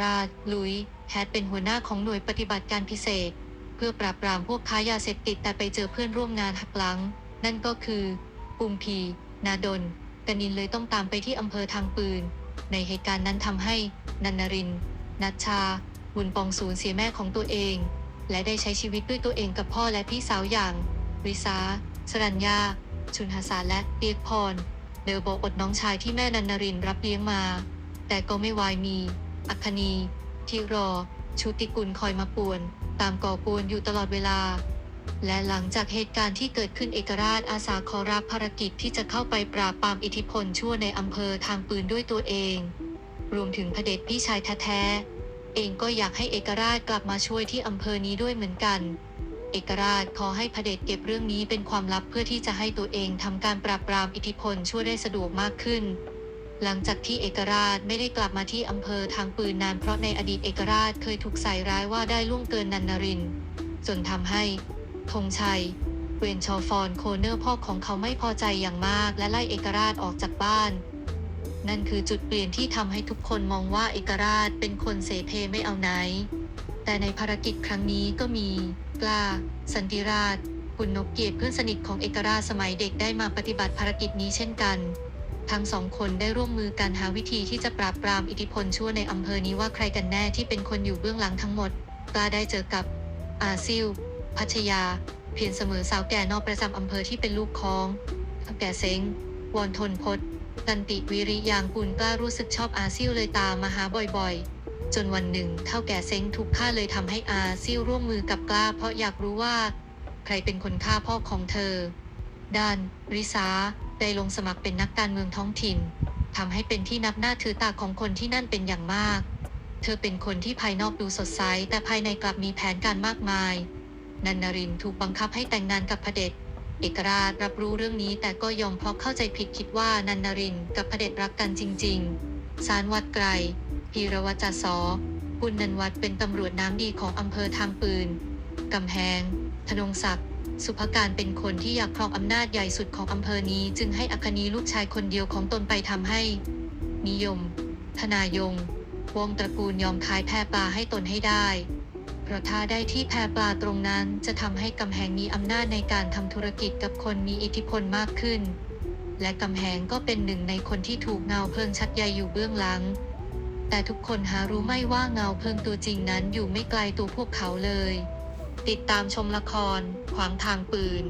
ราชลุยแฮดเป็นหัวหน้าของหน่วยปฏิบัติการพิเศษ เพื่อปราบปรามพวกค้ายาเสพติดแต่ไปเจอเพื่อนร่วมงานหักหลัง นั่นก็คือปุมพี นาดนกนินเลยต้องตามไปที่อำเภอทางปืน ในเหตุการณ์นั้นทำให้นันนริน นัชชา บุญปองสูญเสียแม่ของตัวเอง และได้ใช้ชีวิตด้วยตัวเองกับพ่อและพี่สาวอย่างริซาสรัญญา ชุนหาสาและเปียกพรเดอโบอดน้องชายที่แม่นันนรินร์รับเลี้ยงมา แต่ก็ไม่วายมี อัคคณีที่รอ ชุติกุลคอยมาป่วน ตามก่อกวนอยู่ตลอดเวลา และหลังจากเหตุการณ์ที่เกิดขึ้นเอกราชอาสาขอรับภารกิจที่จะเข้าไปปราบปรามอิทธิพลชั่วในอำเภอทางปืนด้วยตัวเอง รวมถึงพระเดชพี่ชายแท้ๆเองก็อยากให้เอกราชกลับมาช่วยที่อำเภอนี้ด้วยเหมือนกันเอกราชขอให้พระเดชเก็บเรื่องนี้เป็นความลับเพื่อที่จะให้ตัวเองทำการปราบปรามอิทธิพลช่วยได้สะดวกมากขึ้น หลังจากที่เอกราชไม่ได้กลับมาที่อำเภอทางปืนนานเพราะในอดีตเอกราชเคยถูกใส่ร้ายว่าได้ล่วงเกินนันนริน จนทำให้ธงชัย เวนชอฟอนโคเนอร์พ่อของเขาไม่พอใจอย่างมาก และไล่เอกราชออกจากบ้าน นั่นคือจุดเปลี่ยนที่ทำให้ทุกคนมองว่าเอกราชเป็นคนเสเพไม่เอาไหน แต่ในภารกิจครั้งนี้ก็มีกล้า สันติราชคุณนกเกียรติเพื่อนสนิทของเอกราชสมัยเด็กได้มาปฏิบัติภารกิจนี้เช่นกัน ทั้งสองคนได้ร่วมมือกันหาวิธีที่จะปราบปรามอิทธิพลชั่วในอำเภอนี้ว่าใครกันแน่ที่เป็นคนอยู่เบื้องหลังทั้งหมดกล้าได้เจอกับอาซิล พัชยา เพียรเสมอสาวแก่นอกประจำอำเภอที่เป็นลูกของแก่เซ้งวอนทนพศตันติวิริยางกุลกล้ารู้สึกชอบอาซิลเลยตามมาหาบ่อยๆ จนวันหนึ่งเท่าแก่เซ้งถูกฆ่าเลยทำให้อาซิลร่วมมือกับกล้าเพราะอยากรู้ว่า ใครเป็นคนฆ่าพ่อของเธอด้านริซา ได้ลงสมัครเป็นนักการเมืองท้องถิ่นทำให้เป็นที่นับหน้าถือตาของคนที่นั่นเป็นอย่างมาก เธอเป็นคนที่ภายนอกดูสดใสแต่ภายในกลับมีแผนการมากมาย นันนรินถูกบังคับให้แต่งงานกับพระเดชเอกราชรับรู้เรื่องนี้แต่ก็ยอมเพราะเข้าใจผิดคิดว่านันนรินกับพระเดชรักกันจริง ๆ สารวัดไกรพีรวัจสอปุณนันวัดเป็นตำรวจน้ำดีของอำเภอทางปืน กำแพงธนงศักดิ์ สุภการเป็นคนที่อยากครองอำนาจใหญ่สุดของอำเภอนี้จึงให้อัคนีลูกชายคนเดียวของตนไปทำให้ นิยม ธนายง วงตระกูลยอมขายแพปลาให้ตนให้ได้เพราะถ้าได้ที่แพปลาตรงนั้นจะทำให้กำแหงมีอำนาจในการทำธุรกิจกับคนมีอิทธิพลมากขึ้น และกำแหงก็เป็นหนึ่งในคนที่ถูกเงาเพิงชักใยอยู่เบื้องหลัง แต่ทุกคนหารู้ไม่ว่าเงาเพิงตัวจริงนั้นอยู่ไม่ไกลตัวพวกเขาเลย ติดตามชมละคร ขวางทางปืน